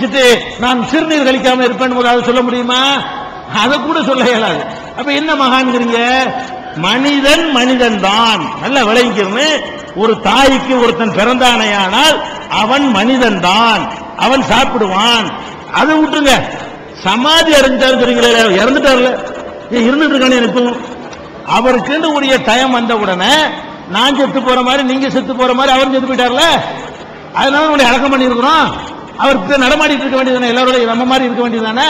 வச்சுட்டு நான் சிறுநீர் கழிக்காம இருப்பேன் அதை சொல்ல முடியுமா? அதை கூட சொல்ல இயலாது. அப்ப என்ன மகான்கிறீங்க மனிதன் மனிதன் தான் நல்ல விளைவிக்கிறன்னு ஒரு தாய்க்கு ஒருத்தன் பிறந்தானையானால் அவன் மனிதன் தான் அவன் சாப்பிடுவான். அதை விட்டுருங்க. சமாதி அடைஞ்சாரு தெரியுங்களே இறந்துட்டார்ல. ஏன் இருந்துட்டு இருக்கானே எனக்கும் அவருக்குன்னு உரிய டைம் வந்த உடனே நான் செத்து போற மாதிரி நீங்க செத்து போற மாதிரி அவர் செத்து போயிட்டார்ல. அதனால உங்களை அடக்கம் பண்ணியிருக்கிறோம். அவர் நடமாடிட்டு இருக்க வேண்டியதானே எல்லாரோட நம்ம மாதிரி இருக்க வேண்டியதானே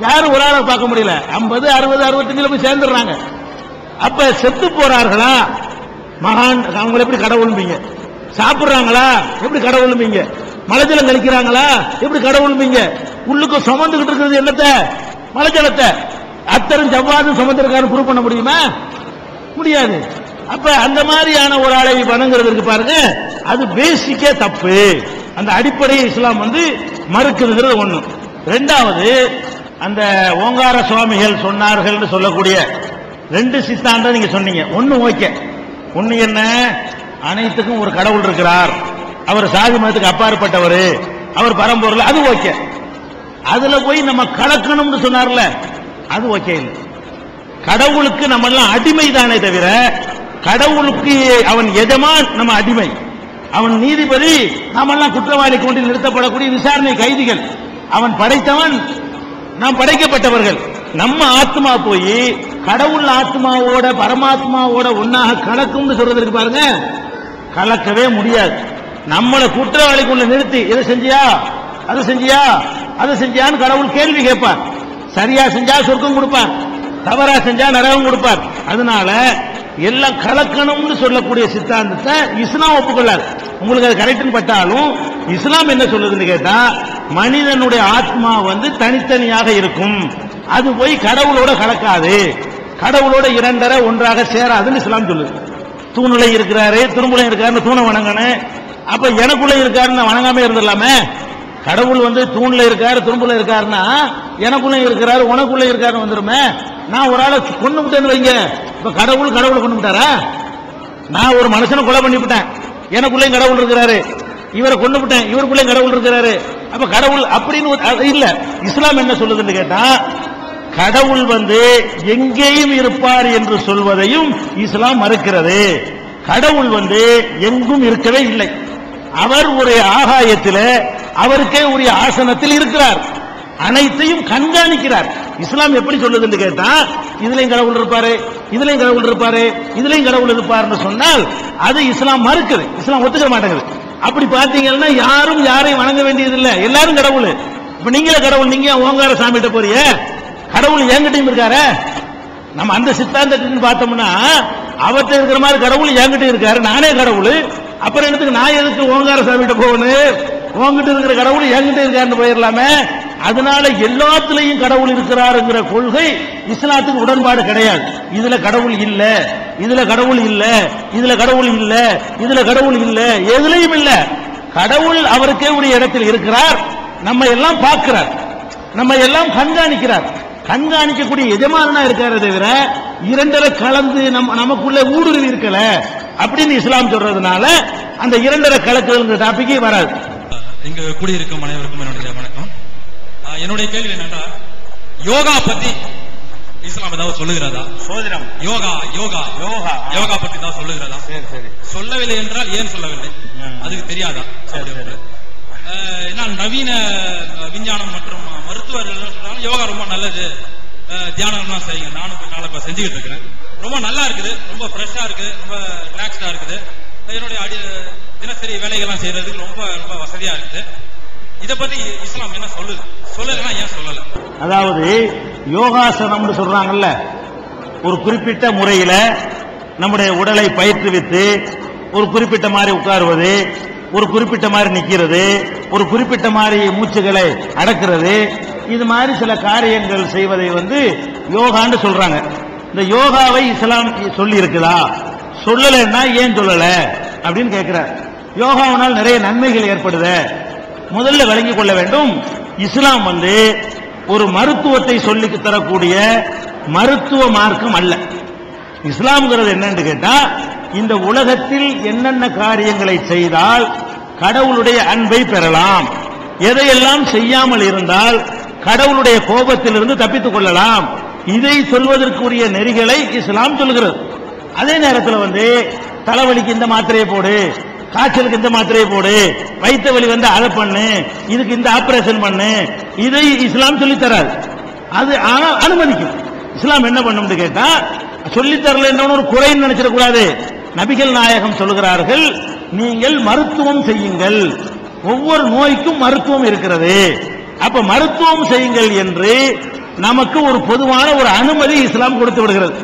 யாரும் ஒரு ஆளை பார்க்க முடியல. ஐம்பது அறுபது அறுபத்தஞ்சுல போய் சேர்ந்துடுறாங்க. அப்ப செத்து போறார்களா? மகான் அவங்களை எப்படி கடவுள்பீங்க சாப்பிடுறாங்களா? எப்படி கடவுள்பீங்க மலைஜலம் கழிக்கிறாங்களா? எப்படி கடவுள்பீங்க உள்ளுக்கு சுமந்துகிட்டு இருக்கிறது என்னத்தை? மலைஜலத்தை அத்தரும் ஜவ்வாதும் சுமந்திருக்காரு ப்ரூவ் பண்ண முடியுமா? முடியாது. அப்ப அந்த மாதிரியான ஒரு ஆளை வணங்குறதுக்கு பாருங்க அது பேசிக்கே தப்பு. அந்த அடிப்படை இஸ்லாம் வந்து மறுக்குதுங்கிறது ஒண்ணு. ரெண்டாவது அந்த ஓங்கார சுவாமிகள் சொன்னார்கள்னு சொல்லக்கூடிய ரெண்டு சித்தாந்தம் நீங்க சொன்னீங்க. ஒண்ணு ஓகே ஒண்ணு என்ன? அனைத்துக்கும் ஒரு கடவுள் இருக்கிறார். அவர் சாதி மதத்துக்கு அப்பாற்பட்டவர். அவர் பரம்பொருள். அது ஓகே அதுல போய் நம்ம கலக்கணும்னு சொன்னார்ல அது ஓகே இல்லை. கடவுளுக்கு நம்ம எல்லாம் அடிமை தானே தவிர கடவுளுக்கு அவன் எஜமான் நம்ம அடிமை. அவன் நீதிபதி நாமெல்லாம் குற்றவாளி கொண்டு நிறுத்தப்படக்கூடிய விசாரணை கைதிகள். அவன் படைத்தவன் நாம் படைக்கப்பட்டவர்கள். நம்ம ஆத்மா போய் கடவுள் ஆத்மாவோட பரமாத்மாவோட ஒன்னாக கலக்கும்னு சொல்றதுக்கு பாருங்க. கலக்கவே முடியாது. நம்மளை குற்றவாளி கொண்டு நிறுத்தி இதை செஞ்சியா? அதை செஞ்சியா? அதை செஞ்சியான்னு கடவுள் கேள்வி கேட்பார். சரியா செஞ்சா சொர்க்கம் கொடுப்பார். தவறா செஞ்சா நரகம் கொடுப்பார். அதனால எல்லாம் கலக்கணும்னு சொல்லக்கூடிய சித்தாந்தத்தை இஸ்லாம் ஒப்புக்கொள்ளாது உங்களுக்கு அது கரெக்ட்னு பட்டாலும் இஸ்லாம் என்ன சொல்லுதுன்னு கேட்டா மனிதனுடைய ஆத்மா வந்து தனித்தனியாக இருக்கும். அது போய் கடவுளோட கலக்காது. கடவுளோட இரண்டரை ஒன்றாக சேராதுன்னு இஸ்லாம் சொல்லுது. தூணுல இருக்கிறாரு திரும்புல இருக்காருன்னு தூணை வணங்கணும். அப்ப எனக்குள்ள இருக்காருன்னு வணங்காம இருந்துடலாமே? கடவுள் வந்து தூண்ல இருக்காரு துரும்புல இருக்காருன்னா எனக்குள்ள இருக்கிறாரு உனக்குள்ள இருக்காருன்னு வந்துருமே. நான் ஒரு ஆளை கொண்டு விட்டேன்னு வைங்க. இப்ப கடவுள் கடவுளை கொண்டு விட்டாரா? நான் ஒரு மனுஷனை கொலை பண்ணிவிட்டேன் எனக்குள்ளேயும் கடவுள் இருக்கிறாரு. இவரை கொண்டு விட்டேன். இவருக்குள்ளேயும் கடவுள் இருக்கிறாரு. அப்ப கடவுள் அப்படின்னு ஒரு- இல்ல. இஸ்லாம் என்ன சொல்லுதுன்னு கேட்டா கடவுள் வந்து எங்கேயும் இருப்பார் என்று சொல்வதையும் இஸ்லாம் மறுக்கிறது. கடவுள் வந்து எங்கும் இருக்கவே இல்லை. அவர் ஒரு ஆகாயத்தில் அவருக்கே உரிய ஆசனத்தில் இருக்கிறார். அனைத்தையும் கண்காணிக்கிறார். இஸ்லாம் எப்படி சொல்லுதுன்னு கேட்டா இதுலயும் கடவுள் இருப்பாரு இதுலயும் கடவுள் இருப்பாரு இதுலயும் கடவுள் இருப்பாருன்னு சொன்னால் அது இஸ்லாம் மறுக்குது. இஸ்லாம் ஒத்துக்க மாட்டேங்குது. அப்படி பாத்தீங்கன்னா யாரும் யாரையும் வணங்க வேண்டியதில்லை. எல்லாரும் கடவுள். இப்ப நீங்களே கடவுள் நீங்க ஏன் ஓங்கார சாமிகிட்ட போறிய கடவுள் என்கிட்டயும் இருக்காரு? நம்ம அந்த சித்தாந்தத்துக்குன்னு பார்த்தோம்னா அவர்கிட்ட இருக்கிற மாதிரி கடவுள் என்கிட்ட இருக்காரு. நானே கடவுள். அப்புறம் எனக்கு நான் எதுக்கு ஓங்கார சாமிகிட்ட போகணும்? உங்ககிட்ட இருக்கிற கடவுள் என்கிட்ட இருக்காருன்னு போயிடலாமே. அதனால எல்லாத்துலயும் கடவுள் இருக்கிறாருங்கிற கொள்கை இஸ்லாத்துக்கு உடன்பாடு கிடையாது. இதுல கடவுள் இல்ல இதுல கடவுள் இல்ல இதுல கடவுள் இல்ல இதுல கடவுள் இல்ல எதுலையும் இல்ல. கடவுள் அவருக்கே உரிய இடத்தில் இருக்கிறார். நம்ம எல்லாம் பார்க்கிறார். நம்ம எல்லாம் கண்காணிக்கிறார். கண்காணிக்கக்கூடிய எஜமானனா இருக்காரு தவிர இரண்டரை கலந்து நம்ம நமக்குள்ள ஊடுருவி இருக்கல. அப்படின்னு இஸ்லாம் சொல்றதுனால அந்த இரண்டரை கலக்குதல்ங்கிற டாபிக்கே வராது. இங்கு கூடியிருக்கும் அனைவருக்கும் என்னுடைய வணக்கம். என்னுடைய கேள்வி என்னன்னா யோகா பத்தி இஸ்லாம் ஏதாவது சொல்லுகிறதா? சோதனம் யோகா யோகா. யோகா. யோகா பத்தி தான் சொல்லுகிறதா? சரி சரி. சொல்லவில்லை என்றால் ஏன் சொல்லவில்லை. அதுக்கு தெரியாதா? ஏன்னா நவீன விஞ்ஞானம் மற்றும் மருத்துவர்கள் யோகா ரொம்ப நல்லது. தியானம்லாம் செய்யுங்க. நானும் கொஞ்ச நாள் இப்ப செஞ்சுக்கிட்டு இருக்கிறேன். ரொம்ப நல்லா இருக்குது. ரொம்ப ஃப்ரெஷ்ஷா இருக்கு ரொம்ப ரிலாக்ஸ்டா இருக்குது. என்னுடைய அடி தினசரி வேலைகள்லாம் செய்யறதுக்கு ரொம்ப ரொம்ப வசதியா இருக்குது இதை பத்தி இஸ்லாம் என்ன சொல்லுது? சொல்லலைன்னா ஏன் சொல்லல? அதாவது யோகாசனம்னு சொல்றாங்கல்ல ஒரு குறிப்பிட்ட முறையில நம்முடைய உடலை பயிற்றுவித்து ஒரு குறிப்பிட்ட மாதிரி உட்காருவது ஒரு குறிப்பிட்ட மாதிரி நிக்கிறது ஒரு குறிப்பிட்ட மாதிரி மூச்சுகளை அடக்கிறது இது மாதிரி சில காரியங்கள் செய்வதை வந்து யோகான்னு சொல்றாங்க. இந்த யோகாவை இஸ்லாம் சொல்லி இருக்குதா சொல்லலைன்னா ஏன் சொல்லல? அப்படின்னு கேட்கிறார் யோகாவினால் நிறைய நன்மைகள் ஏற்படுது. முதல்ல விளங்கிக் கொள்ள வேண்டும். இஸ்லாம் வந்து ஒரு மருத்துவத்தை சொல்லி தரக்கூடிய மருத்துவ மார்க்கம் அல்ல. இஸ்லாம்ங்கிறது என்னன்னு கேட்டா இந்த உலகத்தில் என்னென்ன காரியங்களை செய்தால் கடவுளுடைய அன்பை பெறலாம் எதையெல்லாம் செய்யாமல் இருந்தால் கடவுளுடைய கோபத்திலிருந்து தப்பித்துக் கொள்ளலாம் இதை சொல்வதற்குரிய நெறிகளை இஸ்லாம் சொல்கிறது அதே நேரத்தில் வந்து தலைவலிக்கு இந்த மாத்திரையை போடு காய்ச்சலுக்கு இந்த மாத்திரையை போடு. வைத்த வழி வந்து அதை பண்ணு. இதுக்கு இந்த ஆபரேஷன் பண்ணு. இதை இஸ்லாம் சொல்லித் தராது அது ஆனால் அனுமதிக்கும். இஸ்லாம் என்ன பண்ணும்னு கேட்டா சொல்லித்தரல என்ன ஒரு குறைன்னு நினைச்சிடக்கூடாது நபிகள் நாயகம் சொல்கிறார்கள் நீங்கள் மருத்துவம் செய்யுங்கள். ஒவ்வொரு நோய்க்கும் மருத்துவம் இருக்கிறது. அப்ப மருத்துவம் செய்யுங்கள் என்று நமக்கு ஒரு பொதுவான ஒரு அனுமதி இஸ்லாம் கொடுத்து விடுகிறது.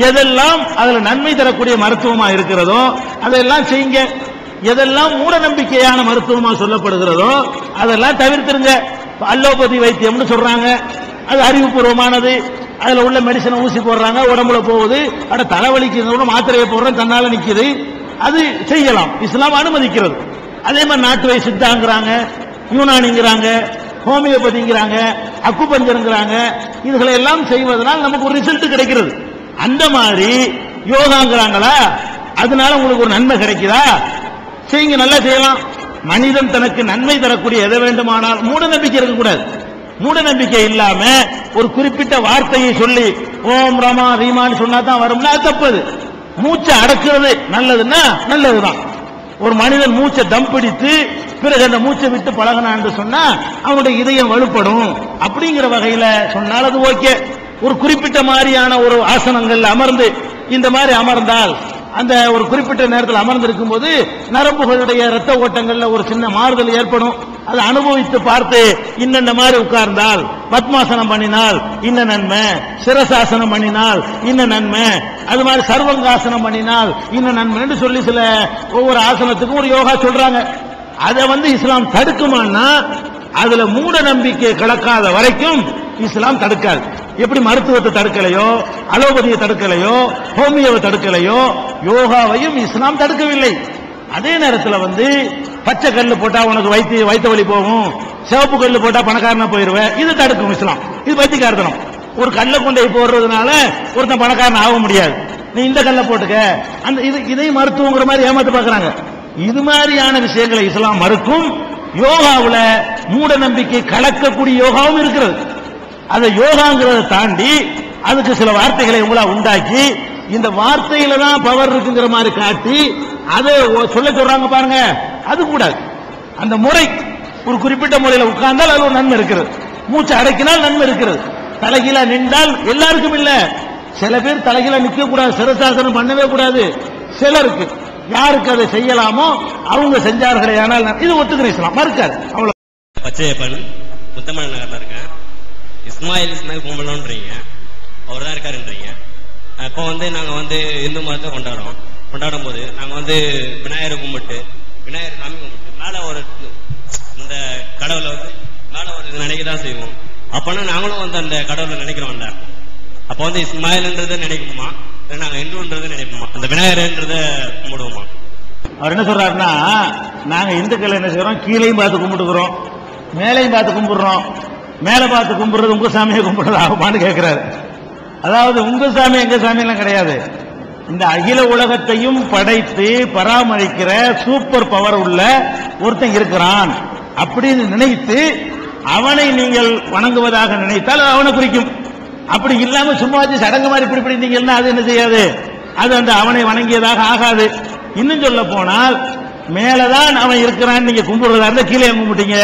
எதெல்லாம் அதுல நன்மை தரக்கூடிய மருத்துவமா இருக்கிறதோ அதெல்லாம் செய்யுங்க. எதெல்லாம் மூட நம்பிக்கையான மருத்துவமா சொல்லப்படுகிறதோ அதெல்லாம் தவிர்த்துருங்க. அல்லோபதி வைத்தியம்னு சொல்றாங்க. அது அறிவுபூர்வமானது. அதுல உள்ள மெடிசனை ஊசி போடுறாங்க உடம்புல போகுது. அட தலைவலிக்கு கூட மாத்திரையை போடுறோம் தன்னால நிக்குது. அது செய்யலாம். இஸ்லாம் அனுமதிக்கிறது. அதே மாதிரி நாட்டு வை சித்தாங்கிறாங்க யூனானிங்கிறாங்க ஹோமியோபதிங்கிறாங்க அக்குபஞ்சருங்கிறாங்க. இதுகளை எல்லாம் செய்வதனால் நமக்கு ஒரு ரிசல்ட் கிடைக்கிறது. அந்த மாதிரி யோகாங்கிறாங்களா? அதனால உங்களுக்கு ஒரு நன்மை கிடைக்குதா? செய்யுங்க நல்லா செய்யலாம். மனிதன் தனக்கு நன்மை தரக்கூடிய எதை வேண்டுமானால் மூட நம்பிக்கை இருக்கக்கூடாது. மூட நம்பிக்கை இல்லாம ஒரு குறிப்பிட்ட வார்த்தையை சொல்லி ஓம் ரமா ரீமான்னு சொன்னா தான் வரும்னா அது தப்பது. மூச்சை அடக்குறது நல்லதுன்னா நல்லதுதான். ஒரு மனிதன் மூச்சை தம் பிடித்து பிறகு அந்த மூச்சை விட்டு பழகினான் என்று சொன்னா அவனுடைய இதயம் வலுப்படும். அப்படிங்கிற வகையில சொன்னால் அது ஓகே. ஒரு குறிப்பிட்ட மாதிரியான ஒரு ஆசனங்கள் அமர்ந்து இந்த மாதிரி அமர்ந்தால் அந்த ஒரு குறிப்பிட்ட நேரத்தில் அமர்ந்திருக்கும் போது நரம்புகளுடைய ரத்த ஓட்டங்கள்ல ஒரு சின்ன மாறுதல் ஏற்படும். அதை அனுபவித்து பார்த்து இன்னென்ன மாதிரி உட்கார்ந்தால்? பத்மாசனம் பண்ணினால் இன்ன நன்மை. சிரசாசனம் பண்ணினால் இன்ன நன்மை. அது மாதிரி சர்வங்காசனம் பண்ணினால் இன்ன நன்மைன்னு சொல்லி சில ஒவ்வொரு ஆசனத்துக்கும் ஒரு யோகா சொல்றாங்க. அதை வந்து இஸ்லாம் தடுக்குமான்னா அதுல மூட நம்பிக்கை கலக்காத வரைக்கும் இஸ்லாம் தடுக்காது. எப்படி மருத்துவத்தை தடுக்கலையோ அலோபதியை தடுக்கலையோ ஹோமியோவை தடுக்கலையோ யோகாவையும் இஸ்லாம் தடுக்கவில்லை. அதே நேரத்தில் வந்து பச்சை கல் போட்டா உனக்கு வைத்திய வைத்த வலி போகும் சிவப்பு கல் போட்டா பணக்காரனா போயிருவேன் இது தடுக்கும் இஸ்லாம். இது பைத்தியக்காரத்தனம் ஒரு கல்லை கொண்டை போடுறதுனால ஒருத்தன் பணக்காரன் ஆக முடியாது. நீ இந்த கல்லை போட்டுக்க. அந்த இது இதையும் மருத்துவங்கிற மாதிரி ஏமாத்து பாக்குறாங்க இது மாதிரியான விஷயங்களை இஸ்லாம் மறுக்கும். யோகாவில் மூட நம்பிக்கை கலக்கக்கூடிய யோகாவும் இருக்கிறது. அதை யோகாங்கிறத தாண்டி அதுக்கு சில வார்த்தைகளை உங்களா உண்டாக்கி இந்த வார்த்தையில தான் பவர் இருக்குங்கிற மாதிரி காட்டி அதை சொல்ல சொல்றாங்க பாருங்க. அது கூடாது அந்த முறை ஒரு குறிப்பிட்ட முறையில் உட்கார்ந்தால் அது ஒரு நன்மை இருக்கிறது. மூச்சு அடக்கினால் நன்மை இருக்கிறது. தலைகீழா நின்றால் எல்லாருக்கும் இல்ல. சில பேர் தலைகீழா நிக்க கூடாது சிரசாசனம் பண்ணவே கூடாது. சிலருக்கு யாருக்கு அதை செய்யலாமோ அவங்க செஞ்சார்களே ஆனால் இது ஒத்துக்கிறேன் இஸ்லாம். மறுக்காது. அவ்வளவு. பச்சையப்பன் முத்தமிழ் நகர்ல இருக்கேன் இஸ்மாயில் இஸ்மாயில் கும்பலோன்றீங்க. அவர் தான் இருக்காருன்றீங்க. இப்போ வந்து நாங்கள் வந்து இந்து மதத்தை கொண்டாடுறோம். கொண்டாடும் போது நாங்கள் வந்து விநாயகரை கும்பிட்டு விநாயகர் சாமி கும்பிட்டு மேலே ஒரு இந்த கடவுளை வந்து மேலே ஒரு இது நினைக்க தான் செய்வோம். அப்போனா நாங்களும் வந்து அந்த கடவுளை நினைக்கிறோம்ல. அப்போ வந்து இஸ்மாயில்ன்றதை நினைக்குமா? இல்லை நாங்கள் இந்துன்றதை நினைப்போமா அந்த விநாயகர்ன்றதை கும்பிடுவோமா? அவர் என்ன சொல்றாருன்னா நாங்கள் இந்துக்கள் என்ன செய்கிறோம் கீழையும் பார்த்து கும்பிட்டுக்கிறோம். மேலையும் பார்த்து கும்பிடுறோம். மேலே பார்த்து கும்பிடுறது உங்க சாமியை கும்பிடுறது ஆகுமான்னு கேட்குறாரு அதாவது உங்கள் சாமி எங்கள் சாமியெல்லாம் கிடையாது. இந்த அகில உலகத்தையும் படைத்து பராமரிக்கிற சூப்பர் பவர் உள்ள ஒருத்தன் இருக்கிறான் அப்படின்னு நினைத்து அவனை நீங்கள் வணங்குவதாக நினைத்தால் அவனை குறிக்கும். அப்படி இல்லாம சும்மா வச்சு சடங்கு மாதிரி இப்படி இப்படி அது என்ன செய்யாது? அது அந்த அவனை வணங்கியதாக ஆகாது. இன்னும் சொல்ல போனால் மேலதான் அவன் இருக்கிறான் நீங்க கும்பிடுறதா இருந்தா கீழே கும்பிட்டீங்க?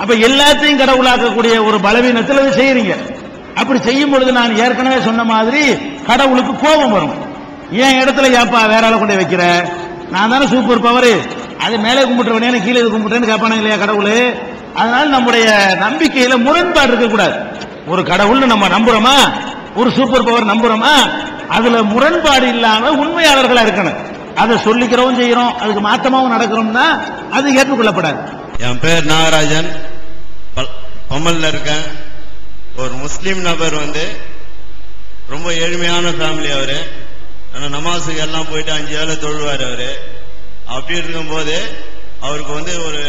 அப்ப எல்லாத்தையும் கடவுளாக்கக்கூடிய ஒரு பலவீனத்தில் அதை செய்யறீங்க. அப்படி செய்யும் பொழுது நான் ஏற்கனவே சொன்ன மாதிரி கடவுளுக்கு கோபம் வரும். என் இடத்துல ஏப்பா வேற ஆளை கொண்டு வைக்கிற? நான் தானே சூப்பர் பவர் அது மேலே கும்பிட்டுருவனே கீழே இது கும்பிட்டுறேன்னு இல்லையா கடவுள்? அதனால நம்முடைய நம்பிக்கையில முரண்பாடு இருக்கக்கூடாது. ஒரு கடவுள்னு நம்ம நம்புறோமா? ஒரு சூப்பர் பவர் நம்புறோமா? அதுல முரண்பாடு இல்லாம உண்மையாளர்களா இருக்கணும். அதை சொல்லிக்கிறவும் செய்யறோம். அதுக்கு மாத்தமாவும் நடக்கிறோம்னா அது ஏற்றுக்கொள்ளப்படாது. என் பேர் நாகராஜன். பொம்மல்ல இருக்கேன். ஒரு முஸ்லீம் நபர் வந்து ரொம்ப ஏழ்மையான ஃபேமிலி அவரு. ஆனா நமாஸுக்கு எல்லாம் போயிட்டு அஞ்சு வேளை தொழுவார் அவரு. அப்படி இருக்கும்போது அவருக்கு வந்து ஒரு